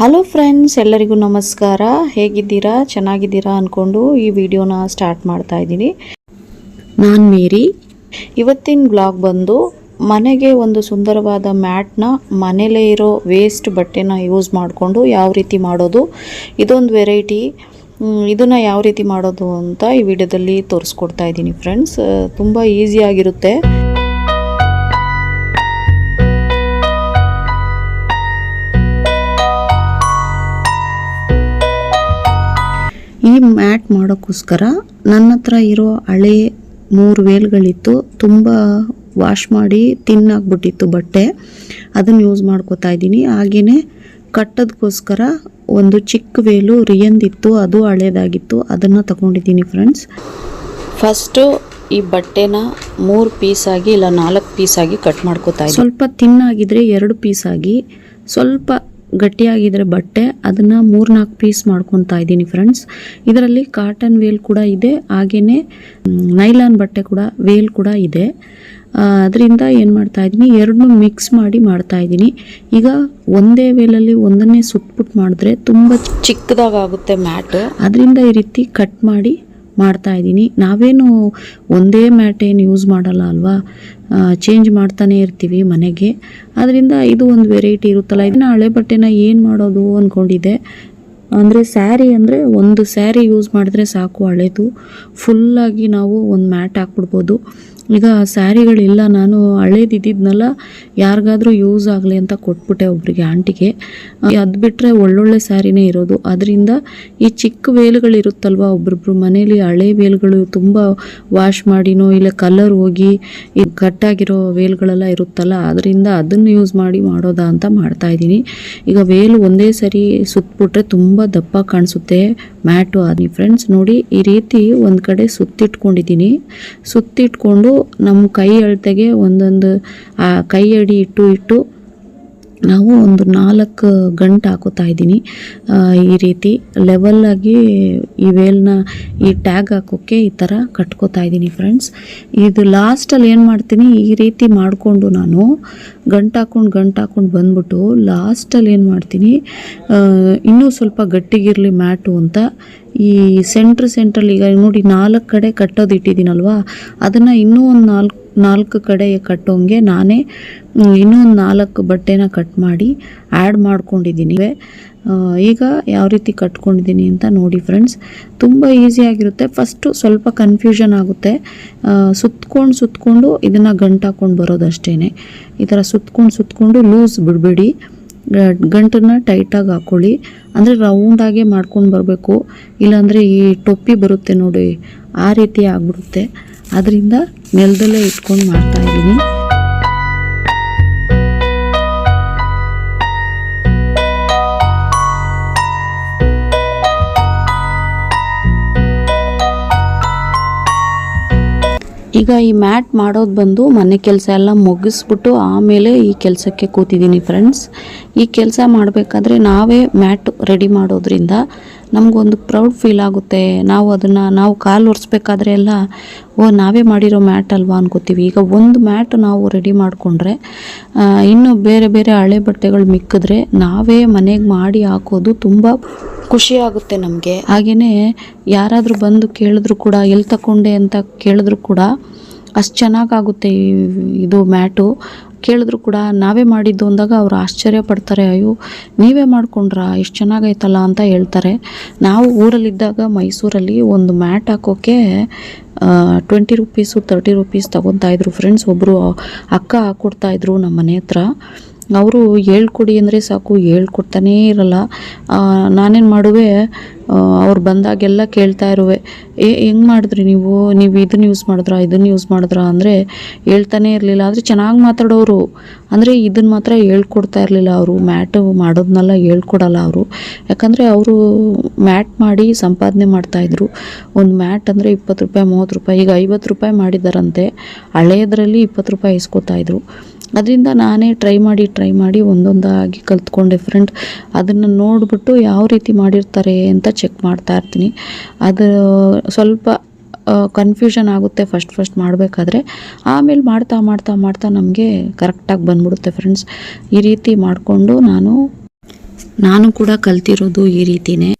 Hello friends ಎಲ್ಲರಿಗೂ ನಮಸ್ಕಾರ. ಹೇಗಿದ್ದೀರಾ? ಚೆನ್ನಾಗಿದ್ದೀರಾ ಅಂದ್ಕೊಂಡು ಈ ವಿಡಿಯೋನ ಸ್ಟಾರ್ಟ್ ಮಾಡ್ತಾ ಇದ್ದೀನಿ. ನಾನು ಮೇರಿ. ಇವತ್ತಿನ ಬ್ಲಾಗ್ ಬಂದು ಮನೆಗೆ ಒಂದು ಸುಂದರವಾದ ಮ್ಯಾಟ್ನ ಮನೇಲೇ ಇರೋ ವೇಸ್ಟ್ ಬಟ್ಟೆನ ಯೂಸ್ ಮಾಡಿಕೊಂಡು ಯಾವ ರೀತಿ ಮಾಡೋದು, ಇದೊಂದು ವೆರೈಟಿ ಇದನ್ನು ಯಾವ ರೀತಿ ಮಾಡೋದು ಅಂತ ಈ ವಿಡಿಯೋದಲ್ಲಿ ತೋರಿಸ್ಕೊಡ್ತಾ ಇದ್ದೀನಿ ಫ್ರೆಂಡ್ಸ್ ತುಂಬ ಈಸಿಯಾಗಿರುತ್ತೆ ಈ ಮ್ಯಾಟ್ ಮಾಡೋಕ್ಕೋಸ್ಕರ ನನ್ನ ಹತ್ರ ಇರೋ ಹಳೆ ಮೂರು ವೇಲ್ಗಳಿತ್ತು. ತುಂಬ ವಾಶ್ ಮಾಡಿ ತಿನ್ನಾಗ್ಬಿಟ್ಟಿತ್ತು ಬಟ್ಟೆ. ಅದನ್ನು ಯೂಸ್ ಮಾಡ್ಕೋತಾ ಇದ್ದೀನಿ. ಹಾಗೆಯೇ ಕಟ್ಟೋದಕ್ಕೋಸ್ಕರ ಒಂದು ಚಿಕ್ಕ ವೇಲು ರಿಯಂದಿತ್ತು. ಅದು ಹಳೇದಾಗಿತ್ತು. ಅದನ್ನು ತಗೊಂಡಿದ್ದೀನಿ ಫ್ರೆಂಡ್ಸ್. ಫಸ್ಟು ಈ ಬಟ್ಟೆನ ಮೂರು ಪೀಸಾಗಿ ಇಲ್ಲ ನಾಲ್ಕು ಪೀಸಾಗಿ ಕಟ್ ಮಾಡ್ಕೋತಾ ಇದ್ದೀನಿ. ಸ್ವಲ್ಪ ತಿನ್ನಾಗಿದ್ರೆ ಎರಡು ಪೀಸಾಗಿ ಸ್ವಲ್ಪ ಗಟ್ಟಿಯಾಗಿದ್ರೆ ಬಟ್ಟೆ ಅದನ್ನು ಮೂರ್ನಾಲ್ಕು ಪೀಸ್ ಮಾಡ್ಕೊತಾ ಇದ್ದೀನಿ ಫ್ರೆಂಡ್ಸ್ ಇದರಲ್ಲಿ ಕಾಟನ್ ವೇಲ್ ಕೂಡ ಇದೆ ಹಾಗೆಯೇ ನೈಲಾನ್ ಬಟ್ಟೆ ಕೂಡ ವೇಲ್ ಕೂಡ ಇದೆ. ಅದರಿಂದ ಏನು ಮಾಡ್ತಾ ಇದ್ದೀನಿ ಎರಡನ್ನೂ ಮಿಕ್ಸ್ ಮಾಡಿ ಮಾಡ್ತಾ ಇದ್ದೀನಿ. ಈಗ ಒಂದೇ ವೇಲಲ್ಲಿ ಒಂದನ್ನೇ ಸುಟ್ಬಿಟ್ಟು ಮಾಡಿದ್ರೆ ತುಂಬ ಚಿಕ್ಕದಾಗುತ್ತೆ ಮ್ಯಾಟ್ ಅದರಿಂದ ಈ ರೀತಿ ಕಟ್ ಮಾಡಿ ಮಾಡ್ತಾ ಇದ್ದೀನಿ. ನಾವೇನು ಒಂದೇ ಮ್ಯಾಟ್ ಏನು ಯೂಸ್ ಮಾಡಲ್ಲ ಅಲ್ವಾ? ಚೇಂಜ್ ಮಾಡ್ತಾನೆ ಇರ್ತೀವಿ ಮನೆಗೆ. ಅದರಿಂದ ಇದು ಒಂದು ವೆರೈಟಿ ಇರುತ್ತಲ್ಲ. ಇದನ್ನ ಹಳೆ ಬಟ್ಟೆನ ಏನು ಮಾಡೋದು ಅಂದ್ಕೊಂಡಿದ್ದೆ ಅಂದರೆ ಸ್ಯಾರಿ ಅಂದರೆ ಒಂದು ಸ್ಯಾರಿ ಯೂಸ್ ಮಾಡಿದ್ರೆ ಸಾಕು, ಹಳೇದು. ಫುಲ್ಲಾಗಿ ನಾವು ಒಂದು ಮ್ಯಾಟ್ ಹಾಕ್ಬಿಡ್ಬೋದು. ಈಗ ಸ್ಯಾರಿಗಳಿಲ್ಲ, ನಾನು ಹಳೇದಿದ್ದಿದ್ನಲ್ಲ, ಯಾರಿಗಾದರೂ ಯೂಸ್ ಆಗಲಿ ಅಂತ ಕೊಟ್ಬಿಟ್ಟೆ ಒಬ್ಬರಿಗೆ ಆಂಟಿಗೆ. ಅದು ಬಿಟ್ಟರೆ ಒಳ್ಳೊಳ್ಳೆ ಸ್ಯಾರಿನೇ ಇರೋದು. ಅದರಿಂದ ಈ ಚಿಕ್ಕ ವೇಲ್ಗಳಿರುತ್ತಲ್ವ ಒಬ್ಬೊಬ್ರು ಮನೇಲಿ ಹಳೆ ವೇಲ್ಗಳು ತುಂಬ ವಾಶ್ ಮಾಡಿನೋ, ಇಲ್ಲ ಕಲರ್ ಹೋಗಿ ಈ ಕಟ್ಟಾಗಿರೋ ವೇಲ್ಗಳೆಲ್ಲ ಇರುತ್ತಲ್ಲ, ಅದರಿಂದ ಅದನ್ನು ಯೂಸ್ ಮಾಡಿ ಮಾಡೋದಾ ಅಂತ ಮಾಡ್ತಾ ಇದ್ದೀನಿ. ಈಗ ವೇಲ್ ಒಂದೇ ಸರಿ ಸುತ್ತಬಿಟ್ರೆ ತುಂಬ ದಪ್ಪ ಕಾಣಿಸುತ್ತೆ. ಮ್ಯಾಟು ಆದಿ ಫ್ರೆಂಡ್ಸ್ ನೋಡಿ ಈ ರೀತಿ ಒಂದು ಕಡೆ ಸುತ್ತಿಟ್ಕೊಂಡಿದ್ದೀನಿ. ಸುತ್ತಿಟ್ಕೊಂಡು ನಮ್ಮ ಕೈ ಅಳತೆಗೆ ಒಂದೊಂದು, ಆ ಕೈ ಅಡಿ ಇಟ್ಟು ಇಟ್ಟು ನಾವು ಒಂದು ನಾಲ್ಕು ಗಂಟು ಹಾಕೋತಾ ಇದ್ದೀನಿ. ಈ ರೀತಿ ಲೆವೆಲ್ಲಾಗಿ ಈ ವೇಲ್ನ ಈ ಟ್ಯಾಗ್ ಹಾಕೋಕ್ಕೆ ಈ ಥರ ಕಟ್ಕೋತಾ ಇದ್ದೀನಿ ಫ್ರೆಂಡ್ಸ್ ಇದು ಲಾಸ್ಟಲ್ಲಿ ಏನು ಮಾಡ್ತೀನಿ? ಈ ರೀತಿ ಮಾಡಿಕೊಂಡು ನಾನು ಗಂಟು ಹಾಕೊಂಡು ಗಂಟು ಹಾಕೊಂಡು ಬಂದ್ಬಿಟ್ಟು ಲಾಸ್ಟಲ್ಲಿ ಏನು ಮಾಡ್ತೀನಿ? ಇನ್ನೂ ಸ್ವಲ್ಪ ಗಟ್ಟಿಗಿರಲಿ ಮ್ಯಾಟು ಅಂತ ಈ ಸೆಂಟ್ರ್ ಸೆಂಟ್ರಲ್ಲಿ ಈಗ ನೋಡಿ ನಾಲ್ಕು ಕಡೆ ಕಟ್ಟೋದು ಇಟ್ಟಿದ್ದೀನಲ್ವಾ? ಅದನ್ನು ಇನ್ನೂ ಒಂದು ನಾಲ್ಕು ನಾಲ್ಕು ಕಡೆ ಕಟ್ಟೋಂಗೆ ನಾನೇ ಇನ್ನೂ ಒಂದು ನಾಲ್ಕು ಬಟ್ಟೆನ ಕಟ್ ಮಾಡಿ ಆ್ಯಡ್ ಮಾಡ್ಕೊಂಡಿದ್ದೀನಿ. ಈಗ ಯಾವ ರೀತಿ ಕಟ್ಕೊಂಡಿದ್ದೀನಿ ಅಂತ ನೋಡಿ ಫ್ರೆಂಡ್ಸ್ ತುಂಬ ಈಸಿಯಾಗಿರುತ್ತೆ ಫಸ್ಟು ಸ್ವಲ್ಪ ಕನ್ಫ್ಯೂಷನ್ ಆಗುತ್ತೆ. ಸುತ್ಕೊಂಡು ಸುತ್ಕೊಂಡು ಇದನ್ನು ಗಂಟು ಹಾಕ್ಕೊಂಡು ಬರೋದಷ್ಟೇ ಈ ಥರ ಸುತ್ಕೊಂಡು ಸುತ್ಕೊಂಡು ಲೂಸ್ ಬಿಡಬೇಡಿ. ಗಂಟನ್ನು ಟೈಟಾಗಿ ಹಾಕ್ಕೊಳ್ಳಿ ಅಂದರೆ ರೌಂಡಾಗೆ ಮಾಡ್ಕೊಂಡು ಬರಬೇಕು. ಇಲ್ಲಾಂದರೆ ಈ ಟೊಪ್ಪಿ ಬರುತ್ತೆ ನೋಡಿ. ಆ ರೀತಿ ಆಗ್ಬಿಡುತ್ತೆ. ಅದರಿಂದ ನೆಲದಲ್ಲೇ ಇಟ್ಕೊಂಡು ಮಾಡ್ತಾ ಈಗ ಈ ಮ್ಯಾಟ್ ಮಾಡೋದು ಬಂದು ಮನೆ ಕೆಲಸ ಎಲ್ಲ ಮುಗಿಸ್ಬಿಟ್ಟು ಆಮೇಲೆ ಈ ಕೆಲಸಕ್ಕೆ ಕೂತಿದ್ದೀನಿ ಫ್ರೆಂಡ್ಸ್ ಈ ಕೆಲಸ ಮಾಡಬೇಕಾದ್ರೆ ನಾವೇ ಮ್ಯಾಟ್ ರೆಡಿ ಮಾಡೋದ್ರಿಂದ ನಮಗೊಂದು ಪ್ರೌಡ್ ಫೀಲ್ ಆಗುತ್ತೆ. ನಾವು ಅದನ್ನು, ನಾವು ಕಾಲು ಒರೆಸ್ಬೇಕಾದ್ರೆ ಎಲ್ಲ, ಓ, ನಾವೇ ಮಾಡಿರೋ ಮ್ಯಾಟ್ ಅಲ್ವಾ ಅನ್ಕೋತೀವಿ. ಈಗ ಒಂದು ಮ್ಯಾಟ್ ನಾವು ರೆಡಿ ಮಾಡಿಕೊಂಡ್ರೆ ಇನ್ನು ಬೇರೆ ಬೇರೆ ಹಳೆ ಬಟ್ಟೆಗಳು ಮಿಕ್ಕಿದ್ರೆ ನಾವೇ ಮನೆಗೆ ಮಾಡಿ ಹಾಕೋದು ತುಂಬ ಖುಷಿ ಆಗುತ್ತೆ ನಮಗೆ. ಹಾಗೆಯೇ ಯಾರಾದರೂ ಬಂದು ಕೇಳಿದ್ರು ಕೂಡ ಎಲ್ಲಿ ತಗೊಂಡೆ ಅಂತ ಕೇಳಿದ್ರು ಕೂಡ ಅಷ್ಟು ಚೆನ್ನಾಗಾಗುತ್ತೆ ಇದು ಮ್ಯಾಟು. ಕೇಳಿದ್ರು ಕೂಡ ನಾವೇ ಮಾಡಿದ್ದು ಅಂದಾಗ ಅವರು ಆಶ್ಚರ್ಯ ಪಡ್ತಾರೆ, ಅಯ್ಯೋ, ನೀವೇ ಮಾಡ್ಕೊಂಡ್ರಾ ಎಷ್ಟು ಚೆನ್ನಾಗೈತಲ್ಲ ಅಂತ ಹೇಳ್ತಾರೆ. ನಾವು ಊರಲ್ಲಿದ್ದಾಗ ಮೈಸೂರಲ್ಲಿ ಒಂದು ಮ್ಯಾಟ್ ಹಾಕೋಕ್ಕೆ ಟ್ವೆಂಟಿ ರುಪೀಸು ತರ್ಟಿ ರುಪೀಸ್ ತೊಗೊತಾಯಿದ್ರು ಫ್ರೆಂಡ್ಸ್ ಒಬ್ಬರು ಅಕ್ಕ ಹಾಕ್ಕೊಡ್ತಾಯಿದ್ರು ನಮ್ಮ ಮನೆ ಹತ್ರ. ಅವರು ಹೇಳ್ಕೊಡಿ ಅಂದರೆ ಸಾಕು ಹೇಳ್ಕೊಡ್ತಾನೇ ಇರಲ್ಲ. ನಾನೇನು ಮಾಡುವೆ ಅವ್ರು ಬಂದಾಗೆಲ್ಲ ಕೇಳ್ತಾ ಇರುವೆ, ಏ, ಹೆಂಗೆ ಮಾಡಿದ್ರಿ ನೀವು? ನೀವು ಇದನ್ನು ಯೂಸ್ ಮಾಡಿದ್ರಾ ಇದನ್ನು ಯೂಸ್ ಮಾಡಿದ್ರಾ? ಅಂದರೆ ಹೇಳ್ತಾನೆ ಇರಲಿಲ್ಲ. ಆದರೆ ಚೆನ್ನಾಗಿ ಮಾತಾಡೋರು. ಅಂದರೆ ಇದನ್ನು ಮಾತ್ರ ಹೇಳ್ಕೊಡ್ತಾ ಇರಲಿಲ್ಲ ಅವರು. ಮ್ಯಾಟ್ ಮಾಡೋದನ್ನೆಲ್ಲ ಹೇಳ್ಕೊಡಲ್ಲ ಅವರು. ಯಾಕಂದರೆ ಅವರು ಮ್ಯಾಟ್ ಮಾಡಿ ಸಂಪಾದನೆ ಮಾಡ್ತಾಯಿದ್ರು ಒಂದು ಮ್ಯಾಟ್ ಅಂದರೆ ಇಪ್ಪತ್ತು ರೂಪಾಯಿ, ಮೂವತ್ತು ರೂಪಾಯಿ, ಈಗ ಐವತ್ತು ರೂಪಾಯಿ ಮಾಡಿದಾರಂತೆ. ಹಳೆಯದರಲ್ಲಿ ಇಪ್ಪತ್ತು ರೂಪಾಯಿ ಇಸ್ಕೊತಾಯಿದ್ರು ಅದರಿಂದ ನಾನೇ ಟ್ರೈ ಮಾಡಿ ಟ್ರೈ ಮಾಡಿ ಒಂದೊಂದಾಗಿ ಕಲ್ತ್ಕೊಂಡೆ ಫ್ರೆಂಡ್ ಅದನ್ನು ನೋಡಿಬಿಟ್ಟು ಯಾವ ರೀತಿ ಮಾಡಿರ್ತಾರೆ ಅಂತ ಚೆಕ್ ಮಾಡ್ತಾ ಇರ್ತೀನಿ. ಅದು ಸ್ವಲ್ಪ ಕನ್ಫ್ಯೂಷನ್ ಆಗುತ್ತೆ ಫಸ್ಟ್ ಫಸ್ಟ್ ಮಾಡಬೇಕಾದ್ರೆ. ಆಮೇಲೆ ಮಾಡ್ತಾ ಮಾಡ್ತಾ ಮಾಡ್ತಾ ನಮಗೆ ಕರೆಕ್ಟಾಗಿ ಬಂದ್ಬಿಡುತ್ತೆ ಫ್ರೆಂಡ್ಸ್ ಈ ರೀತಿ ಮಾಡಿಕೊಂಡು ನಾನು ನಾನು ಕೂಡ ಕಲ್ತಿರೋದು ಈ ರೀತಿನೇ.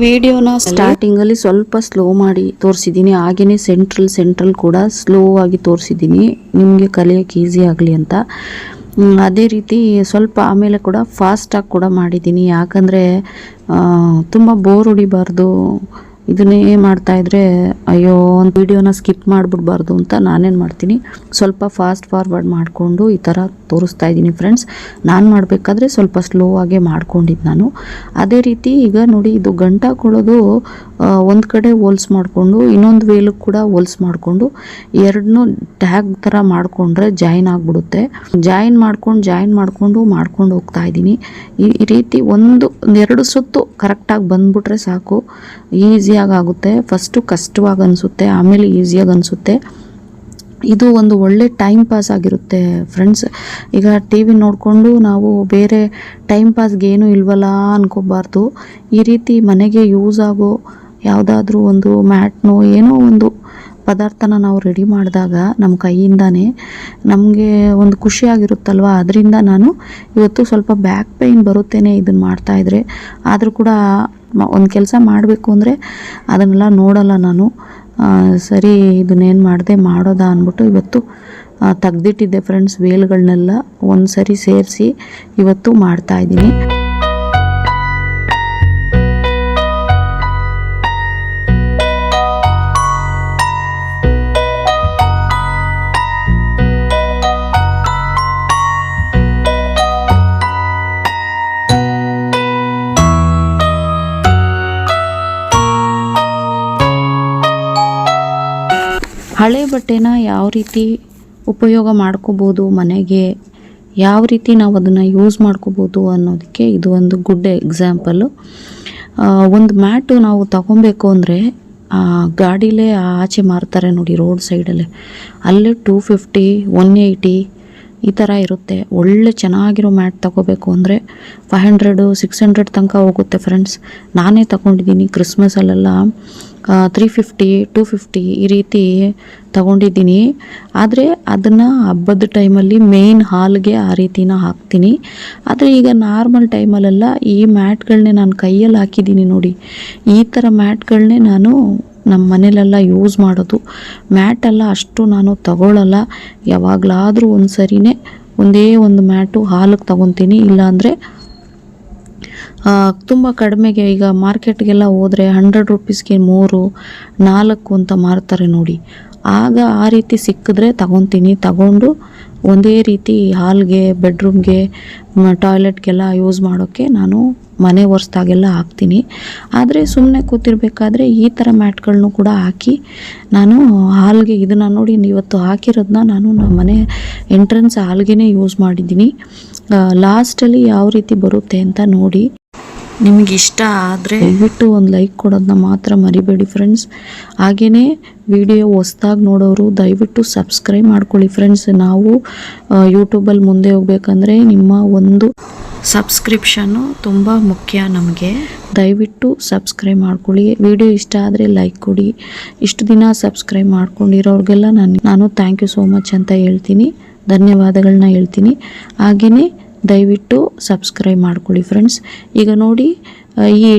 ವಿಡಿಯೋನ ಸ್ಟಾರ್ಟಿಂಗ್ ಅಲ್ಲಿ ಸ್ವಲ್ಪ ಸ್ಲೋ ಮಾಡಿ ತೋರಿಸಿದ್ದೀನಿ ಹಾಗೇನೆ ಸೆಂಟ್ರಲ್ ಸೆಂಟ್ರಲ್ ಕೂಡ ಸ್ಲೋ ಆಗಿ ತೋರಿಸಿದ್ದೀನಿ ನಿಮಗೆ ಕಲಿಯೋಕೆ ಈಸಿ ಆಗಲಿ ಅಂತ. ಅದೇ ರೀತಿ ಸ್ವಲ್ಪ ಆಮೇಲೆ ಕೂಡ ಫಾಸ್ಟಾಗಿ ಕೂಡ ಮಾಡಿದ್ದೀನಿ ಯಾಕಂದರೆ ತುಂಬ ಬೋರ್ ಹೊಡಿಬಾರ್ದು. ಇದನ್ನೇ ಮಾಡ್ತಾ ಇದ್ರೆ, ಅಯ್ಯೋ, ಒಂದು ವಿಡಿಯೋನ ಸ್ಕಿಪ್ ಮಾಡಿಬಿಡ್ಬಾರ್ದು ಅಂತ ನಾನೇನು ಮಾಡ್ತೀನಿ. ಸ್ವಲ್ಪ ಫಾಸ್ಟ್ ಫಾರ್ವರ್ಡ್ ಮಾಡಿಕೊಂಡು ಈ ಥರ ತೋರಿಸ್ತಾ ಇದ್ದೀನಿ ಫ್ರೆಂಡ್ಸ್ ನಾನು ಮಾಡಬೇಕಾದ್ರೆ ಸ್ವಲ್ಪ ಸ್ಲೋ ಆಗೇ ಮಾಡ್ಕೊಂಡಿದ್ದು ನಾನು. ಅದೇ ರೀತಿ ಈಗ ನೋಡಿ, ಇದು ಗಂಟ ಕೊಡೋದು ಒಂದು ಕಡೆ ಹೋಲ್ಸ್ ಮಾಡಿಕೊಂಡು, ಇನ್ನೊಂದು ವೇಲು ಕೂಡ ಹೋಲ್ಸ್ ಮಾಡಿಕೊಂಡು ಎರಡನ್ನೂ ಟ್ಯಾಗ್ ಥರ ಮಾಡಿಕೊಂಡ್ರೆ ಜಾಯಿನ್ ಆಗಿಬಿಡುತ್ತೆ. ಜಾಯಿನ್ ಮಾಡ್ಕೊಂಡು ಜಾಯಿನ್ ಮಾಡಿಕೊಂಡು ಮಾಡ್ಕೊಂಡು ಹೋಗ್ತಾ ಇದ್ದೀನಿ. ಈ ರೀತಿ ಒಂದು, ಎರಡು ಸುತ್ತು ಕರೆಕ್ಟಾಗಿ ಬಂದ್ಬಿಟ್ರೆ ಸಾಕು. ಈಸಿಯಾಗಿ ಆಗುತ್ತೆ ಫಸ್ಟು ಕಷ್ಟವಾಗಿ ಅನಿಸುತ್ತೆ ಆಮೇಲೆ ಈಸಿಯಾಗಿ ಅನಿಸುತ್ತೆ ಇದು ಒಂದು ಒಳ್ಳೆ ಟೈಮ್ ಪಾಸ್ ಆಗಿರುತ್ತೆ ಫ್ರೆಂಡ್ಸ್ ಈಗ ಟಿ ವಿ ನೋಡಿಕೊಂಡು ನಾವು ಬೇರೆ ಟೈಮ್ ಪಾಸ್ಗೆ ಏನೂ ಇಲ್ವಲ್ಲ ಅನ್ಕೋಬಾರ್ದು. ಈ ರೀತಿ ಮನೆಗೆ ಯೂಸ್ ಆಗೋ ಯಾವುದಾದ್ರೂ ಒಂದು ಮ್ಯಾಟ್ನೋ ಏನೋ ಒಂದು ಪದಾರ್ಥನ ನಾವು ರೆಡಿ ಮಾಡಿದಾಗ ನಮ್ಮ ಕೈಯಿಂದಾನೇ ನಮಗೆ ಒಂದು ಖುಷಿಯಾಗಿರುತ್ತಲ್ವ? ಅದರಿಂದ ನಾನು ಇವತ್ತು ಸ್ವಲ್ಪ ಬ್ಯಾಕ್ ಪೈನ್ ಬರುತ್ತೇನೆ ಇದನ್ನು ಮಾಡ್ತಾಯಿದ್ರೆ ಆದರೂ ಕೂಡ ಒಂದು ಕೆಲಸ ಮಾಡಬೇಕು ಅಂದರೆ ಅದನ್ನೆಲ್ಲ ನೋಡಲ್ಲ ನಾನು. ಸರಿ, ಇದನ್ನೇನು ಮಾಡಿದೆ ಮಾಡೋದಾ ಅಂದ್ಬಿಟ್ಟು ಇವತ್ತು ತೆಗ್ದಿಟ್ಟಿದ್ದೆ ಫ್ರೆಂಡ್ಸ್ ವೇಲ್ಗಳನ್ನೆಲ್ಲ ಒಂದು ಸರಿ ಸೇರಿಸಿ ಇವತ್ತು ಮಾಡ್ತಾ ಹಳೆ ಬಟ್ಟೆನ ಯಾವ ರೀತಿ ಉಪಯೋಗ ಮಾಡ್ಕೋಬೋದು, ಮನೆಗೆ ಯಾವ ರೀತಿ ನಾವು ಅದನ್ನು ಯೂಸ್ ಮಾಡ್ಕೋಬೋದು ಅನ್ನೋದಕ್ಕೆ ಇದು ಒಂದು ಗುಡ್ ಎಕ್ಸಾಂಪಲ್ಲು ಒಂದು ಮ್ಯಾಟು ನಾವು ತಗೊಬೇಕು ಅಂದರೆ ಗಾಡಿಲೇ ಆಚೆ ಮಾರ್ತಾರೆ ನೋಡಿ ರೋಡ್ ಸೈಡಲ್ಲೇ ಅಲ್ಲೇ. ಟೂ ಫಿಫ್ಟಿ ಒನ್ ಏಯ್ಟಿ ಈ ಥರ ಇರುತ್ತೆ. ಒಳ್ಳೆ ಚೆನ್ನಾಗಿರೋ ಮ್ಯಾಟ್ ತಗೋಬೇಕು ಅಂದರೆ ಫೈವ್ ಹಂಡ್ರೆಡು ಸಿಕ್ಸ್ ಹಂಡ್ರೆಡ್ ತನಕ ಹೋಗುತ್ತೆ ಫ್ರೆಂಡ್ಸ್ ನಾನೇ ತಗೊಂಡಿದ್ದೀನಿ ಕ್ರಿಸ್ಮಸಲ್ಲೆಲ್ಲ ತ್ರೀ ಫಿಫ್ಟಿ ಟೂ ಫಿಫ್ಟಿ ಈ ರೀತಿ ತಗೊಂಡಿದ್ದೀನಿ. ಆದರೆ ಅದನ್ನು ಹಬ್ಬದ ಟೈಮಲ್ಲಿ ಮೇಯ್ನ್ ಹಾಲ್ಗೆ ಆ ರೀತಿನ ಹಾಕ್ತೀನಿ. ಆದರೆ ಈಗ ನಾರ್ಮಲ್ ಟೈಮಲ್ಲೆಲ್ಲ ಈ ಮ್ಯಾಟ್ಗಳನ್ನೇ ನಾನು ಕೈಯಲ್ಲಿ ಹಾಕಿದ್ದೀನಿ ನೋಡಿ. ಈ ಥರ ಮ್ಯಾಟ್ಗಳನ್ನೇ ನಾನು ನಮ್ಮ ಮನೇಲೆಲ್ಲ ಯೂಸ್ ಮಾಡೋದು. ಮ್ಯಾಟೆಲ್ಲ ಅಷ್ಟು ನಾನು ತಗೊಳ್ಳಲ್ಲ ಯಾವಾಗಲಾದರೂ ಒಂದು ಸರಿನೇ ಒಂದೇ ಒಂದು ಮ್ಯಾಟು ಹಾಲಿಗೆ ತಗೊತೀನಿ. ಇಲ್ಲಾಂದರೆ ತುಂಬ ಕಡಿಮೆಗೆ ಈಗ ಮಾರ್ಕೆಟ್ಗೆಲ್ಲ ಹೋದರೆ ಹಂಡ್ರೆಡ್ ರುಪೀಸ್ಗೆ ಮೂರು, ನಾಲ್ಕು ಅಂತ ಮಾರ್ತಾರೆ ನೋಡಿ. ಆಗ ಆ ರೀತಿ ಸಿಕ್ಕಿದ್ರೆ ತಗೊತೀನಿ. ತಗೊಂಡು ಒಂದೇ ರೀತಿ ಹಾಲ್ಗೆ, ಬೆಡ್ರೂಮ್ಗೆ ಟಾಯ್ಲೆಟ್ಗೆಲ್ಲ ಯೂಸ್ ಮಾಡೋಕ್ಕೆ ನಾನು ಮನೆ ಒರೆಸ್ದಾಗೆಲ್ಲ ಹಾಕ್ತೀನಿ. ಆದರೆ ಸುಮ್ಮನೆ ಕೂತಿರ್ಬೇಕಾದ್ರೆ ಈ ಥರ ಮ್ಯಾಟ್ಗಳನ್ನು ಕೂಡ ಹಾಕಿ ನಾನು ಹಾಲ್ಗೆ ಇದನ್ನು ನೋಡಿ ಇವತ್ತು ಹಾಕಿರೋದನ್ನ ನಾನು ನಮ್ಮ ಮನೆ ಎಂಟ್ರೆನ್ಸ್ ಹಾಲ್ಗೆನೇ ಯೂಸ್ ಮಾಡಿದ್ದೀನಿ. ಲಾಸ್ಟಲ್ಲಿ ಯಾವ ರೀತಿ ಬರುತ್ತೆ ಅಂತ ನೋಡಿ. ನಿಮಗೆ ಇಷ್ಟ ಆದರೆ ದಯವಿಟ್ಟು ಒಂದು ಲೈಕ್ ಕೊಡೋದನ್ನ ಮಾತ್ರ ಮರಿಬೇಡಿ ಫ್ರೆಂಡ್ಸ್ ಹಾಗೆಯೇ ವಿಡಿಯೋ ಹೊಸ್ದಾಗಿ ನೋಡೋರು ದಯವಿಟ್ಟು ಸಬ್ಸ್ಕ್ರೈಬ್ ಮಾಡ್ಕೊಳ್ಳಿ ಫ್ರೆಂಡ್ಸ್ ನಾವು ಯೂಟ್ಯೂಬಲ್ಲಿ ಮುಂದೆ ಹೋಗ್ಬೇಕಂದ್ರೆ ನಿಮ್ಮ ಒಂದು ಸಬ್ಸ್ಕ್ರಿಪ್ಷನ್ನು ತುಂಬ ಮುಖ್ಯ ನಮಗೆ. ದಯವಿಟ್ಟು ಸಬ್ಸ್ಕ್ರೈಬ್ ಮಾಡ್ಕೊಳ್ಳಿ. ವಿಡಿಯೋ ಇಷ್ಟ ಆದರೆ ಲೈಕ್ ಕೊಡಿ. ಇಷ್ಟು ದಿನ ಸಬ್ಸ್ಕ್ರೈಬ್ ಮಾಡ್ಕೊಂಡಿರೋರಿಗೆಲ್ಲ ನಾನು ನಾನು ಥ್ಯಾಂಕ್ ಯು ಸೋ ಮಚ್ ಅಂತ ಹೇಳ್ತೀನಿ. ಧನ್ಯವಾದಗಳನ್ನ ಹೇಳ್ತೀನಿ. ಹಾಗೆಯೇ ದಯವಿಟ್ಟು ಸಬ್ಸ್ಕ್ರೈಬ್ ಮಾಡ್ಕೊಳ್ಳಿ ಫ್ರೆಂಡ್ಸ್ ಈಗ ನೋಡಿ ಈ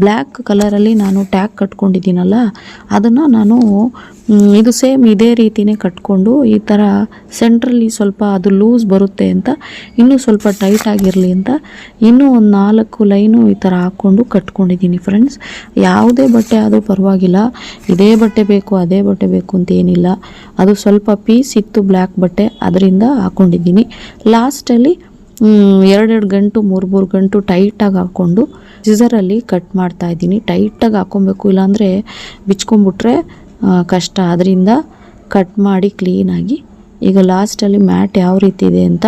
ಬ್ಲ್ಯಾಕ್ ಕಲರಲ್ಲಿ ನಾನು ಟ್ಯಾಗ್ ಕಟ್ಕೊಂಡಿದ್ದೀನಲ್ಲ, ಅದನ್ನು ನಾನು ಇದು ಸೇಮ್ ಇದೇ ರೀತಿಯೇ ಕಟ್ಕೊಂಡು ಈ ಥರ ಸೆಂಟ್ರಲ್ಲಿ ಸ್ವಲ್ಪ ಅದು ಲೂಸ್ ಬರುತ್ತೆ ಅಂತ, ಇನ್ನೂ ಸ್ವಲ್ಪ ಟೈಟ್ ಆಗಿರಲಿ ಅಂತ, ಇನ್ನೂ ಒಂದು ನಾಲ್ಕು ಲೈನು ಈ ಥರ ಹಾಕ್ಕೊಂಡು ಕಟ್ಕೊಂಡಿದ್ದೀನಿ ಫ್ರೆಂಡ್ಸ್ ಯಾವುದೇ ಬಟ್ಟೆ ಆದರೂ ಪರವಾಗಿಲ್ಲ, ಇದೇ ಬಟ್ಟೆ ಬೇಕು, ಅದೇ ಬಟ್ಟೆ ಬೇಕು ಅಂತ ಏನಿಲ್ಲ. ಅದು ಸ್ವಲ್ಪ ಪೀಸ್ ಇತ್ತು ಬ್ಲ್ಯಾಕ್ ಬಟ್ಟೆ, ಅದರಿಂದ ಹಾಕ್ಕೊಂಡಿದ್ದೀನಿ ಲಾಸ್ಟಲ್ಲಿ ಎರಡೆರಡು ಗಂಟು ಮೂರು ಮೂರು ಗಂಟು ಟೈಟಾಗಿ ಹಾಕ್ಕೊಂಡು ಸಿಸರಲ್ಲಿ ಕಟ್ ಮಾಡ್ತಾ ಇದ್ದೀನಿ. ಟೈಟಾಗಿ ಹಾಕ್ಕೊಬೇಕು, ಇಲ್ಲಾಂದರೆ ಬಿಚ್ಕೊಂಬಿಟ್ರೆ ಕಷ್ಟ. ಅದರಿಂದ ಕಟ್ ಮಾಡಿ ಕ್ಲೀನಾಗಿ ಈಗ ಲಾಸ್ಟಲ್ಲಿ ಮ್ಯಾಟ್ ಯಾವ ರೀತಿ ಇದೆ ಅಂತ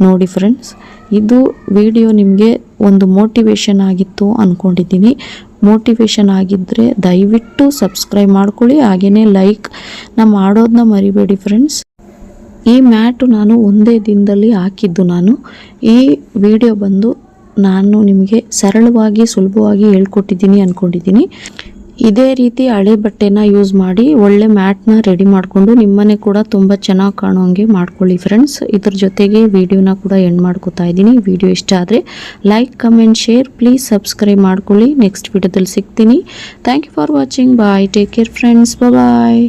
ನೋಡಿ ಫ್ರೆಂಡ್ಸ್ ಇದು ವಿಡಿಯೋ ನಿಮಗೆ ಒಂದು ಮೋಟಿವೇಶನ್ ಆಗಿತ್ತು ಅಂದ್ಕೊಂಡಿದ್ದೀನಿ ಮೋಟಿವೇಶನ್ ಆಗಿದ್ದರೆ ದಯವಿಟ್ಟು ಸಬ್ಸ್ಕ್ರೈಬ್ ಮಾಡ್ಕೊಳ್ಳಿ ಹಾಗೆಯೇ ಲೈಕ್ ನಮ್ಮ ಮಾಡೋದನ್ನ ಮರಿಬೇಡಿ ಫ್ರೆಂಡ್ಸ್ ಈ ಮ್ಯಾಟು ನಾನು ಒಂದೇ ದಿನದಲ್ಲಿ ಹಾಕಿದ್ದು ನಾನು. ಈ ವಿಡಿಯೋ ಬಂದು ನಾನು ನಿಮಗೆ ಸರಳವಾಗಿ, ಸುಲಭವಾಗಿ ಹೇಳ್ಕೊಟ್ಟಿದ್ದೀನಿ ಅಂದ್ಕೊಂಡಿದ್ದೀನಿ ಇದೇ ರೀತಿ ಹಳೆ ಬಟ್ಟೆನ ಯೂಸ್ ಮಾಡಿ, ಒಳ್ಳೆ ಮ್ಯಾಟ್ನ ರೆಡಿ ಮಾಡಿಕೊಂಡು ನಿಮ್ಮನೆ ಕೂಡ ತುಂಬ ಚೆನ್ನಾಗಿ ಕಾಣೋಂಗೆ ಮಾಡ್ಕೊಳ್ಳಿ ಫ್ರೆಂಡ್ಸ್ ಇದ್ರ ಜೊತೆಗೆ ವಿಡಿಯೋನ ಕೂಡ ಎಂಡ್ ಮಾಡ್ಕೋತಾ ಇದ್ದೀನಿ. ವಿಡಿಯೋ ಇಷ್ಟ ಆದರೆ like comment share please subscribe ಮಾಡ್ಕೊಳ್ಳಿ. ನೆಕ್ಸ್ಟ್ ವಿಡಿಯೋದಲ್ಲಿ ಸಿಗ್ತೀನಿ. Thank you for watching bye take care friends bye